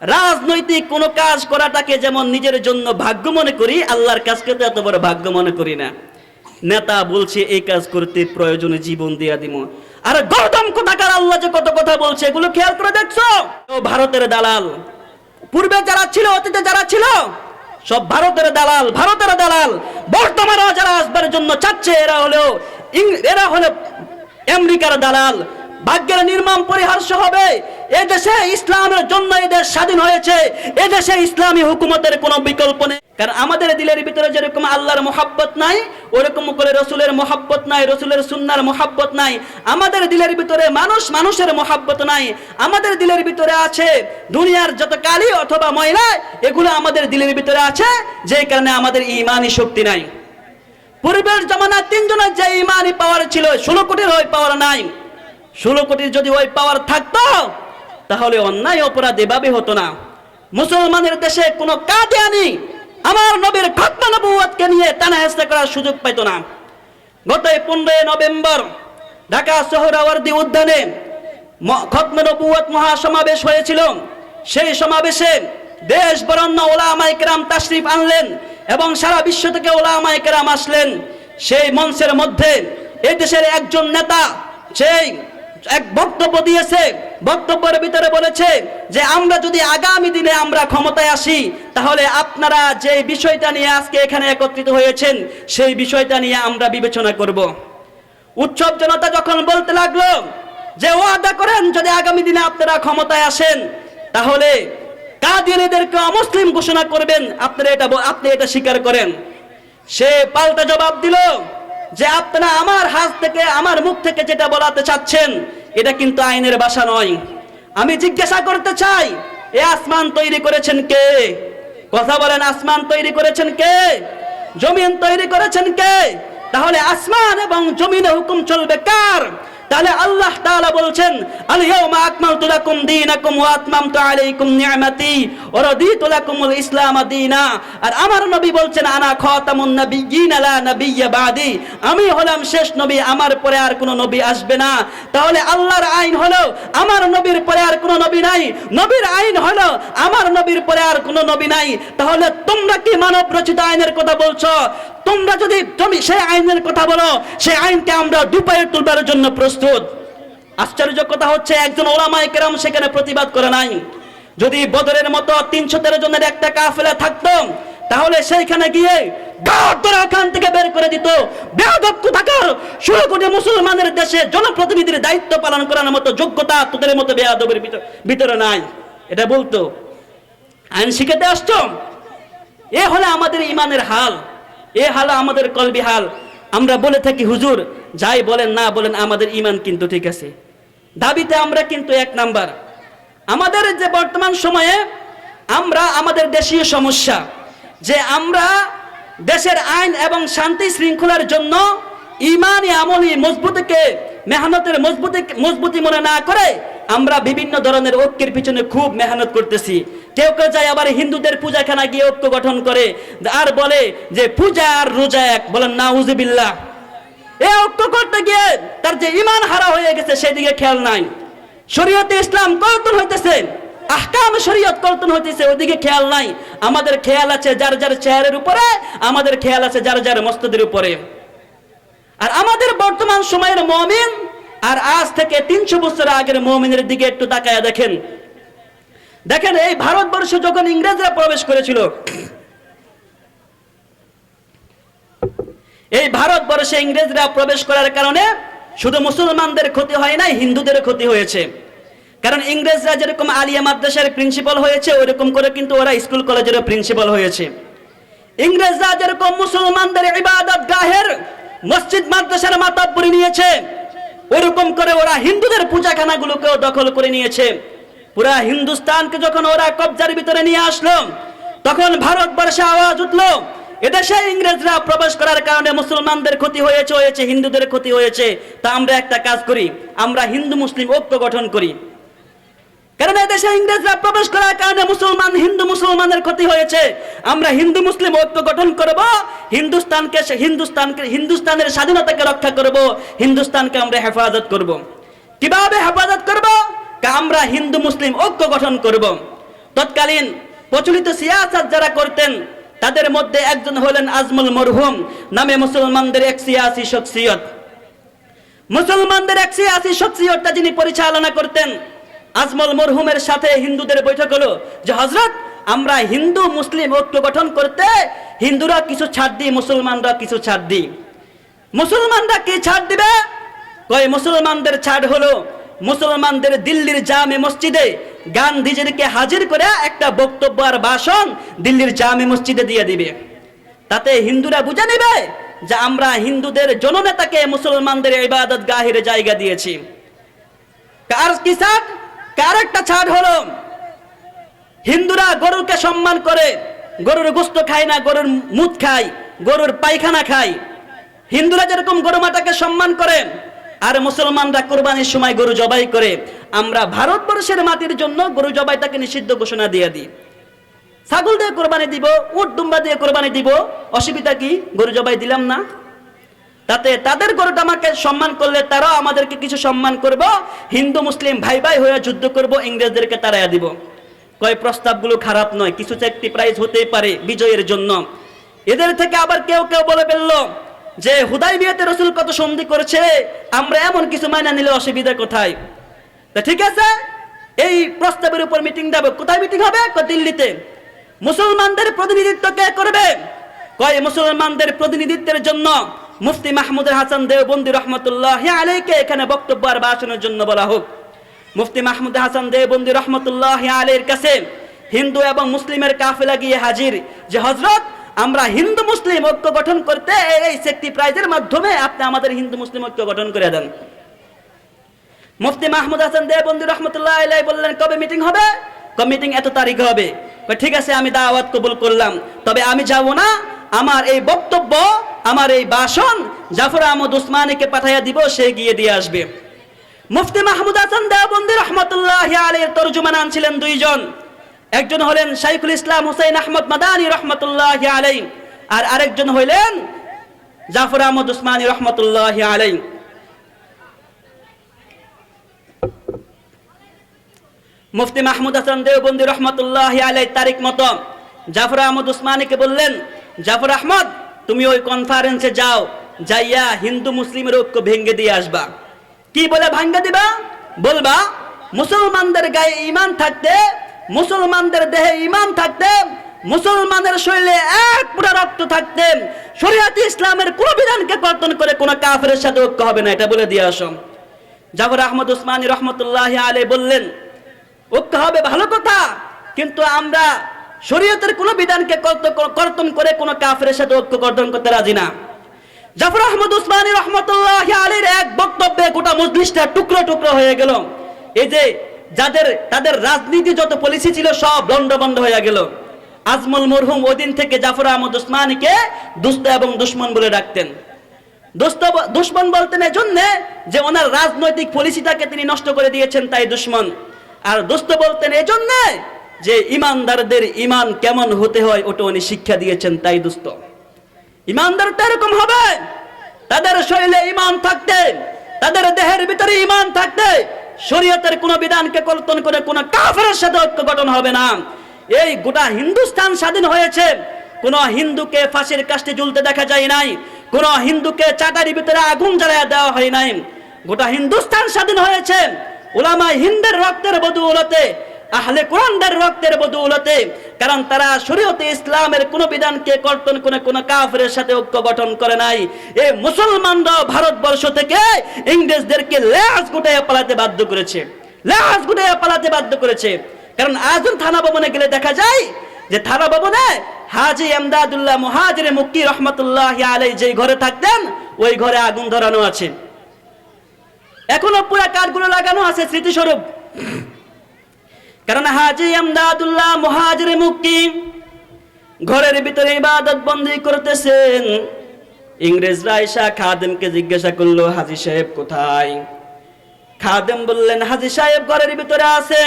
রাজনৈতিক কোনো কাজ করাটাকে যেমন নিজের জন্য ভাগ্য মনে করি, আল্লাহর কাজকে তো এত বড় ভাগ্য মনে করি না। নেতা বলছে, এই কাজ করতে প্রয়োজনে জীবন দিয়া দিব আর গৌতম কোথাকার আল্লাহ যে কত কথা বলছে, এগুলো খেয়াল করে দেখছ? ভারতের দালাল। পূর্বে যারা ছিল, অতীতে যারা ছিল, সব ভারতের দালাল ভারতের দালাল। বর্তমানে যারা আসবার জন্য চাচ্ছে, এরা হলেও এরা হলো আমেরিকার দালাল। ভাগ্যের নির্মম পরিহার্য হবে। এ দেশে ইসলামের জন্য এই দেশ স্বাধীন হয়েছে। এ দেশে ইসলামী হুকুমতের কোনো বিকল্প নেই। কারণ আমাদের দিলের ভিতরে যেরকম আল্লাহর মোহাব্বত নাই, ওরকম করে রসুলের মোহাব্বত নাই, রসুলের সুন্নার মোহাব্বত নাই। আমাদের দিলের ভিতরে মানুষ মানুষের মোহাব্বত নাই। আমাদের দিলের ভিতরে আছে দুনিয়ার যত কালি অথবা ময়লা এগুলো আমাদের দিলের ভিতরে আছে, যে কারণে আমাদের ইমানই শক্তি নাই। পূর্বের জমানা তিনজনের যে ইমানই পাওয়ার ছিল, ষোলো কোটির হয়ে পাওয়ার নাই। ষোলো কোটির যদি ওই পাওয়ার থাকতো, তাহলে অন্যায় অপরাধ এভাবে হতো না। মুসলমানের দেশে কোনো কাদিয়ানি আমার নবীর খতনা নবুয়াতকে নিয়ে টানা হেসা করার সুযোগ পাইত না। গত পনেরোই নভেম্বর ঢাকা সোহরাওয়ার্দী উদ্যানে নবুয়াত মহাসমাবেশ হয়েছিল। সেই সমাবেশে দেশ বরণ্য ওলামাই কেরাম তাশরিফ আনলেন এবং সারা বিশ্ব থেকে ওলামাই কেরাম আসলেন। সেই মঞ্চের মধ্যে এই দেশের একজন নেতা, সেই এক বক্তব্য দিয়েছে। বক্তব্যের ভিতরে বলেছে যে, আমরা যদি আগামী দিনে আমরা ক্ষমতায় আসি, তাহলে আপনারা যে বিষয়টা নিয়ে আজকে এখানে একত্রিত হয়েছেন, সেই বিষয়টা নিয়ে আমরা বিবেচনা করব। উৎসব জনতা যখন বলতে লাগল যে, ওয়াদা করেন, যদি আগামী দিনে আপনারা ক্ষমতায় আসেন, তাহলে কাদিয়ানিদেরকে অমুসলিম ঘোষণা করবেন। আপনারা এটা আপনি এটা স্বীকার করেন। সে পাল্টা জবাব দিল যে আপনারা আমার হাত থেকে, আমার মুখ থেকে যেটা বলাতে চাচ্ছেন, এটা কিন্তু আইনের বাসা নয়। আমি জিজ্ঞাসা করতে চাই, এ আসমান তৈরি করেছেন কে? কথা বলেন, আসমান তৈরি করেছেন কে? জমিন তৈরি করেছেন কে? তাহলে আসমান এবং জমিনে হুকুম চলবে কার? তাহলে আল্লাহ তাআলা বলছেন আল ইয়াউমা আকমালতু লাকুম দীনাকুম ওয়া আতমামতু আলাইকুম নি'মাতি ওয়া রাদিতু লাকুমুল ইসলাম দীনা। আর আমার নবী বলছেন, আনা খাতামুন নাবিয়্যিন লা নাবিয়্যা বাদি। আমি হলাম শেষ নবী, আমার পরে আর কোনো নবী আসবে না। তাহলে আল্লাহর আইন হলো, আমার নবীর পরে আর কোনো নবী নাই। নবীর আইন হলো, আমার নবীর পরে আর কোনো নবী নাই। তাহলে তোমরা কি মানব রচিত আইনের কথা বলছো? তোমরা যদি তুমি সেই আইনের কথা বলো সেই আইনকে আমরা দুপায়ে তুলবার জন্য প্রস্তুত আশ্চর্য কথা হচ্ছে, একজন ওলামায়ে কেরাম সেখানে প্রতিবাদ করে নাই। যদি বদরের মতো তিনশো তেরো জনের একটা কাফেলা থাকতো, তাহলে সেইখানে গিয়ে জনপ্রতিনিধির দায়িত্ব পালন করার মতো যোগ্যতা তোদের মতো নাই। এটা বলতো। আইন শিখাতে আসছো এ হলো আমাদের ইমানের হাল। এ হলো আমাদের কলবি হাল। আমরা বলে থাকি, হুজুর, যাই বলেন না বলেন, আমাদের ইমান কিন্তু ঠিক আছে। দাবিতে আমরা কিন্তু এক নাম্বার। আমাদের যে বর্তমান সময়ে আমরা, আমাদের দেশীয় সমস্যা, যে আমরা দেশের আইন এবং শান্তি শৃঙ্খলার জন্য ইমানি আমলি মজবুতিকে, মেহনতের মজবুতি মজবুতি মনে না করে আমরা বিভিন্ন ধরনের ঐক্যের পিছনে খুব মেহনত করতেছি। কেউ কেউ যায় আবার হিন্দুদের পূজাখানা গিয়ে ঐক্য গঠন করে। আর বলে যে পূজা আর রোজা এক। বলেন না উজুবিল্লাহ এ ঐক্য করতে গিয়ে তার যে ইমান হারা হয়ে গেছে, সেদিকে খেয়াল নাই। শরীয়তে ইসলাম কর্তন হইতেছে, আহকাম শরীয়ত কর্তন হইতেছে, ওদিকে খেয়াল নাই। আমাদের খেয়াল আছে যার যার চেহারের উপরে, আমাদের খেয়াল আছে যার যার মস্তদের উপরে। আর আমাদের বর্তমান সময়ের মমিন আর আজ থেকে তিনশো বছর আগের মমিনের দিকে একটু তাকায় দেখেন। দেখেন, এই ভারতবর্ষ যখন ইংরেজরা প্রবেশ করেছিল, এই ভারতবর্ষে ইংরেজরা প্রবেশ করার কারণে শুধু মুসলমানদের ক্ষতি হয় নাই, হিন্দুদের ক্ষতি হয়েছে। কারণ ইংরেজরা যেরকম আলিয়া মাদ্রাসার প্রিন্সিপাল হয়েছে, ওইরকম করে কিন্তু ওরা স্কুল কলেজেরও প্রিন্সিপাল হয়েছে। ইংরেজরা যেরকম মুসলমানদের ইবাদত গাহের মসজিদ মাদ্রাসার মাতাব্বরি নিয়েছে ওইরকম করে ওরা হিন্দুদের পূজাখানাগুলোকেও দখল করে নিয়েছে। পুরা হিন্দুস্তানকে যখন ওরা কবজার ভিতরে নিয়ে আসলো, তখন ভারতবর্ষে আওয়াজ উঠল, এদেশে ইংরেজরা প্রবেশ করার কারণে মুসলমানদের ক্ষতি হয়েছে হয়েছে, হিন্দুদের ক্ষতি হয়েছে। তা আমরা একটা কাজ করি, আমরা হিন্দু মুসলিম ঐক্য গঠন করি। কারণ এদেশে ইংরেজরা প্রবেশ করার কারণে মুসলমান, হিন্দু মুসলমানের ক্ষতি হয়েছে। আমরা হিন্দু মুসলিম ঐক্য গঠন করব, হিন্দুস্তানকে হিন্দুস্তানকে হিন্দুস্তানের স্বাধীনতাকে রক্ষা করব, হিন্দুস্তানকে আমরা হেফাজত করব। কীভাবে হেফাজত করব? আমরা হিন্দু মুসলিম ঐক্য গঠন করব। তৎকালীন প্রচলিত সিয়াসাত যারা করতেন, তাদের মধ্যে একজন হলেন আজমুল মরহুম, নামে মুসলমানদের এক সিয়াসি শখসিয়ত। মুসলমানদের এক সিয়াসি শখসিয়তটা যিনি পরিচালনা করতেন আজমল মরহুমের সাথে হিন্দুদের বৈঠক হলো যে হজরত আমরা হিন্দু মুসলিম ঐক্য গঠন করতে হিন্দুরা কিছু ছাড় দিই, মুসলমানরা কিছু ছাড় দিই। মুসলমানরা কি ছাড় দিবে? কয়, মুসলমানদের ছাড় হলো মুসলমানদের দিল্লির জামে মসজিদে গান্ধীজিকে হাজির করে একটা বক্তব্য আর ভাষণ দিল্লির জামে মসজিদে দিয়ে দিবে। তাতে হিন্দুরা বুঝে নেবে যে, আমরা হিন্দুদের জননেতাকে মুসলমানদের ইবাদত গাহিরে জায়গা দিয়েছি। কার কি ছাড় কার একটা ছাড় হলো। হিন্দুরা গরুকে সম্মান করে, গরুর গোস্ত খায় না, গরুর মুদ খায়, গরুর পায়খানা খায়। হিন্দুরা যেরকম গরু মাতাকে সম্মান করে, আর মুসলমানরা কোরবানির সময় গরু জবাই করে, আমরা ভারতবর্ষের মাটির জন্য গরু জবাইটাকে নিষিদ্ধ ঘোষণা দিয়ে দিই। ছাগল দিয়ে কোরবানি দিব, উট, দুম্বা দিয়ে কোরবানি দিব, অসুবিধা কি? গরু জবাই দিলাম না। তাতে তাদের গরুটা আমাকে সম্মান করলে তারাও আমাদেরকে কিছু সম্মান করব। হিন্দু, মুসলিম ভাই ভাই হয়ে যুদ্ধ করব, ইংরেজদেরকে তাড়াইয়া দিব। কয়, প্রস্তাবগুলো খারাপ নয়, কিছু প্রাইজ হতেই পারে বিজয়ের জন্য। এদের থেকে আবার কেউ কেউ বলে ফেলল যে, হুদাই বিয়েতে রসুল কত সন্ধি করেছে, আমরা এমন কিছু মাইনা নিলে অসুবিধা কোথায়? তা ঠিক আছে, এই প্রস্তাবের উপর মিটিং দেবে। কোথায় মিটিং হবে? দিল্লিতে। মুসলমানদের প্রতিনিধিত্ব কে করবে? কয়, মুসলমানদের প্রতিনিধিত্বের জন্য মুফতি মাহমুদুল হাসান দেওবন্দি রহমতুল্লাহ আলীকে এখানে বক্তব্য আর ভাষণের জন্য বলা হোক। মুফতি মাহমুদ হাসান দেওবন্দি রহমতুল্লাহ আলীর কাছে হিন্দু এবং মুসলিমের কাফেলা গিয়ে হাজির যে হজরত আমরা হিন্দু মুসলিম ঐক্য গঠন করতে এই সেক্টি প্রাইজের মাধ্যমে আপনি আমাদের হিন্দু মুসলিম ঐক্য গঠন করে দেন। মুফতি মাহমুদ হাসান দেবন্দি রহমতুল্লাহ আলাই বললেন, কবে মিটিং হবে? মিটিং? এত তারিখ হবে। ঠিক আছে, আমি দাওয়াত কবুল করলাম। তবে আমি যাব না। আমার এই বক্তব্য, আমার এই বাসন জাফর আহমদ উসমানীকে পাঠাইয়া দিব, সে গিয়ে দিয়ে আসবে। মুফতি মাহমুদ হাসান দেওবন্দি রহমতুল্লাহ আলীর তর্জমান আনছিলেন দুইজন। একজন হলেন শাইখুল ইসলাম হুসাইন আহমদ মাদানী রহমতুল্লাহ আলাই আর আরেকজন হইলেন জাফর আহমদ উসমানী রহমতুল্লাহ আলাই মুফতি মাহমুদ হাসান দেওবন্দি রহমতুল্লাহ আলাই তারিখ মতো জাফর আহমদ উসমানীকে বললেন জাফর আহমদ, তুমি ওই কনফারেন্সে যাও, যাইয়া হিন্দু মুসলিমের ঐক্য ভেঙ্গে দিয়ে আসবা। কি বলে ভাঙ্গা দিবা? বলবা, মুসলমানদের গায়ে ইমান থাকতে, মুসলমানদের দেহে ইমান থাকতে, মুসলমানের শরীরে এক পুরা রক্ত থাকতে, শরীয়তে ইসলামের কোন বিধানকে কর্তন করে কোন কাফের সাথে ঐক্য হবে না, এটা বলে দিয়ে আসো। জাফর আহমদ উসমানী রহমতুল্লাহ আলে বললেন, ঐক্য হবে ভালো কথা, কিন্তু আমরা শরীয়তের কোন বিধানকে কর্ত- কর্তন করে কোন কাফেরের সাথে ঐক্য কর্তন করতে রাজি না। জাফর আহমদ উসমানী রহমতুল্লাহ আলীর এক বক্তব্যে গোটা মজলিসটা টুকরো টুকরো হয়ে গেল। এই যে যাদের তাদের রাজনীতি যত পলিসি ছিল সব লন্ডবন্ড হয়ে গেল। আজমল মরহুম ওই দিন থেকে জাফর আহমদ উসমানীকে দুস্ত এবং দুশ্মন বলে ডাকতেন। দোস্ত দুশ্মন বলতেন এজন্য যে ওনার রাজনৈতিক পলিসিটাকে তিনি নষ্ট করে দিয়েছেন তাই দুশ্মন। আর দোস্ত বলতেন এজন্য যে ইমানদারদের ইমান কেমন হতে হয়, ওটা উনি শিক্ষা দিয়েছেন, তাই দুস্ত ইমানদারটা এরকম হবে। তাদের শরীরে ইমান থাকতে, তাদের দেহের ভিতরে ইমান থাকতে, শরীয়তের কোন বিধানকে কর্তন করে কোন কাফেরের সাথে ঐক্য গঠন হবে না। এই গোটা হিন্দুস্তান স্বাধীন হয়েছে। কোন হিন্দুকে ফাঁসির কাষ্টে ঝুলতে দেখা যায় নাই। কোন হিন্দুকে চাটারি ভিতরে আগুন জ্বালায় দেওয়া হয় নাই। গোটা হিন্দুস্তান স্বাধীন হয়েছে। ওলামা হিন্দের রক্তের বদৌলতে আহলে কোরআনদের রক্তের বদৌলতে, কারণ তারা শরীয়তে ইসলামের কোন বিধানকে কর্তন করে, কোন কাফেরের সাথে ঐক্য গঠন করে নাই। এই মুসলমানরা ভারতবর্ষ থেকে ইংরেজদেরকে লেজ গুটাইয়া পালাতে বাধ্য করেছে। লেজ গুটাইয়া পালাতে বাধ্য করেছে। কারণ আজম থানা ভবনে গেলে দেখা যায় যে থানা ভবনে হাজি এমদাদুল্লাহ মুহাজির মুক্তি রহমতুল্লাহ আলাই যেই ঘরে থাকতেন, ওই ঘরে আগুন ধরানো আছে। এখনও পুরা কাঠগুলো লাগানো আছে স্মৃতিস্বরূপ। কারণ হাজি আমদাদুল্লাহ মহাজির মুক্তি ঘরের ভিতরে ইবাদত বন্দি করতেছেন। ইংরেজরা এসা খাদেমকে জিজ্ঞাসা করল, হাজি সাহেব কোথায়? খাদেম বললেন, হাজি সাহেব ঘরের ভিতরে আছে।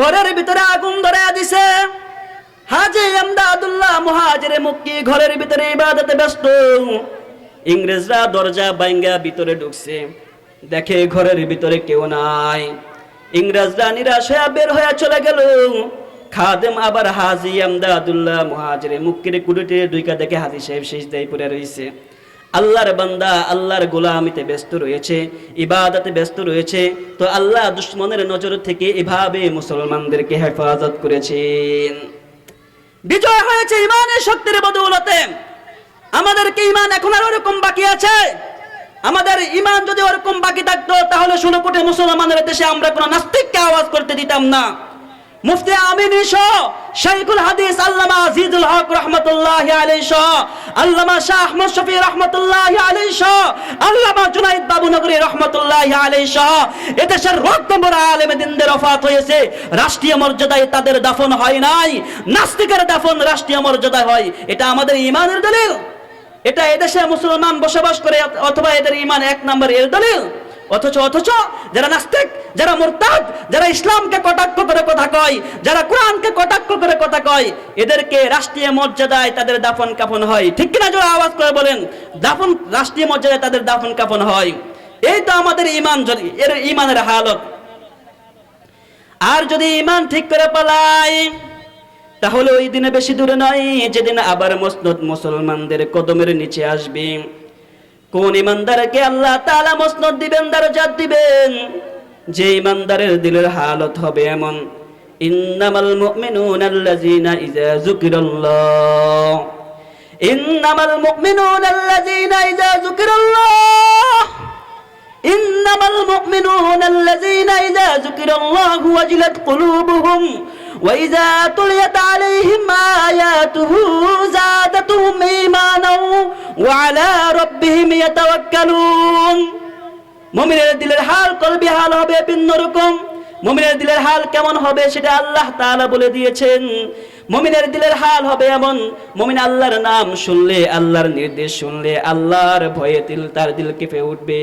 ঘরের ভিতরে আগুন ধরে দিছে। হাজি আমদাদুল্লাহ মহাজিরে মুক্তি ঘরের ভিতরে ইবাদতে ব্যস্ত। ইংরেজরা দরজা বাইঙ্গা ভিতরে ঢুকছে। দেখে ঘরের ভিতরে কেউ নাই। ইংরেজরা নিরাশ বের হয়ে চলে গেল। খাদেম আবার হাজি আমদাদুল্লাহ মুহাজিরে মুক্কিরে কুড়িটে দুইকা দেখে হাজি সাহেব শেষ দেয় পড়ে রয়েছে। আল্লাহর বান্দা, আল্লাহর গোলামিতে ব্যস্ত রয়েছে, ইবাদতে ব্যস্ত রয়েছে, তো আল্লাহ দুশ্মনের নজর থেকে এভাবে মুসলমানদেরকে হেফাজত করেছেন। বিজয় হয়েছে ইমানের শক্তির বদৌলতে। আমাদেরকে ইমান এখন আর ওরকম বাকি আছে? আমাদের ইমান যদি ওরকম বাকি থাকতো, তাহলে ষোলো কোটি মুসলমানের দেশে আমরা কোনো নাস্তিককে আওয়াজ করতে দিতাম না। মুফতি আমিন সহ শাইখুল হাদিস আল্লামা আজিজুল হক রহমতুল্লাহ আলাইহি সহ আল্লামা শাহ আহমদ শফি রহমতুল্লাহ আলাইহি সহ আল্লামা জুনাইদ বাবু নগরী রহমতুল্লাহ আলাইহি সহ এদেশের রক্তমরা আলেমে দিনদের ওফাত হয়েছে, রাষ্ট্রীয় মর্যাদায় তাদের দাফন হয় নাই, নাস্তিকের দাফন রাষ্ট্রীয় মর্যাদায় হয়, এটা আমাদের ইমানের দলিল। এটা এদেশে মুসলমান বসবাস করে, অথবা এদের ইমান এক নম্বর এর দলিল। অথচ অথচ যারা নাস্তিক, যারা মুরতাদ, যারা ইসলামকে কটাক্ষ করে কথা কয়, যারা কোরআনকে কটাক্ষ করে কথা কয়, এদেরকে রাষ্ট্রীয় মর্যাদায় তাদের দাফন কাফন হয়। ঠিক কিনা জোরে আওয়াজ করে বলেন? দাফন, রাষ্ট্রীয় মর্যাদায় তাদের দাফন কাফন হয়। এই তো আমাদের ইমান এর ইমানের হালত। আর যদি ইমান ঠিক করে পালাই তাহলে ওই দিনে বেশি দূরে নয়, যেদিন আবার মসনদ মুসলমানদের কদমের নিচে আসবে। কোন ইমানদারকে আল্লাহ তালা মসনদ দিবেন, দারজাত দিবেন। যে ইমানদারের দিলের হালত হবে এমন। ইন্নামাল মুমিনুনা আল্লাযিনা ইযা যুকিরাল্লাহ। ইন্নামাল মুমিনুনা আল্লাযিনা ইযা যুকিরাল্লাহ। ইন্নামাল মুমিনুনা আল্লাযিনা ইযা যুকিরাল্লাহু ওয়াজিলাত কুলুবুহুম। وإذا تليت عليهم آياته زادتهم إيمانا وعلى ربهم يتوكلون মুমিনের দিলের হাল কলবি হাল হবে ভিন্ন রকম মুমিনের দিলের হাল কেমন হবে সেটা আল্লাহ তাআলা বলে দিয়েছেন মুমিনের দিলের হাল হবে এমন মুমিন আল্লাহর নাম শুনলে আল্লাহর নির্দেশ শুনলে আল্লাহর ভয়ে দিল তার দিল কেঁপে উঠবে